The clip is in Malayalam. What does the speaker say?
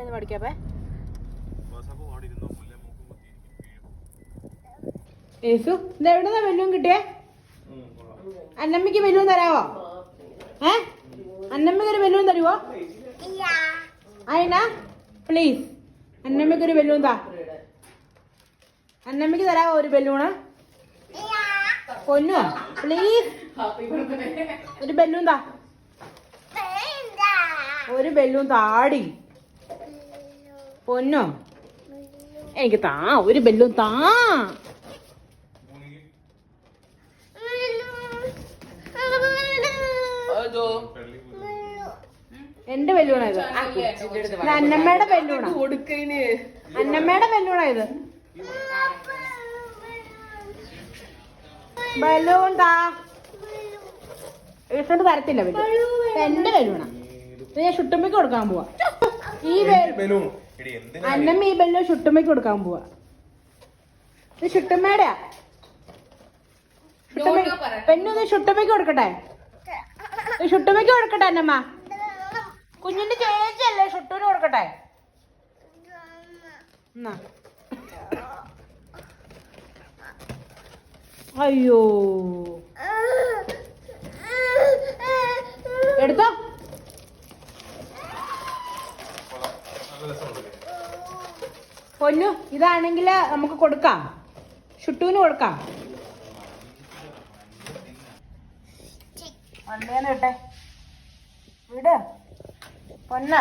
എന്ന് പഠിക്കാപ്പേ യേസു ഇത് എവിടുന്നാ ബലൂൺ കിട്ടിയേ? അന്നമ്മയ്ക്ക് ബലൂൺ തരാവോ? ഏ? അന്നമ്മയ്ക്ക് ഒരു ബലൂൺ തരുവോ? അയന? പ്ലീസ്. അന്നമ്മയ്ക്ക് ഒരു ബലൂൺ താ. അന്നമ്മയ്ക്ക് തരാവോ ഒരു ബലൂണ്? പൊന്നു? പ്ലീസ്. ഒരു ബലൂൺ താ. ഒരു ബലൂൺ താടി പൊന്നോ? എനിക്ക് താ ഒരു ബെല്ലും താ. എന്റെ ബെല്ലൂണായത് ഇത്? അന്നമ്മയുടെ ബെല്ലൂണാ? അന്നമ്മയുടെ ബെല്ലൂണായത് ഇത്? ബലൂൺ താ. തരത്തില്ല ബലൂൺ എന്റെ ബലൂണാ? ഞാൻ ഷുട്ടുമ്മയ്ക്ക് കൊടുക്കാൻ പോവാ. ഈ ബലൂൺ? അന്നമ്മ ഈ ബലൂൺ ഷുട്ടുമ്മയ്ക്ക് കൊടുക്കാൻ പോവാ. ഇത് ഷുട്ടുമ്മ- പെണ്ണു ഇത് ഷുട്ടുമ്മയ്ക്ക് കൊടുക്കട്ടെ. ചുട്ടമ്മയ്ക്ക് കൊടുക്കട്ടെ അന്നമ്മ. കുഞ്ഞിന്റെ ചേച്ചിയല്ലേ ചുട്ടൂന് കൊടുക്കട്ടെ. അയ്യോ. പൊന്നു ഇതാണെങ്കിൽ നമുക്ക് കൊടുക്കാം. ഷുട്ടൂന് കൊടുക്കാം. വന്നേന്ന് വിട്ടെ വിട്. പൊന്ന.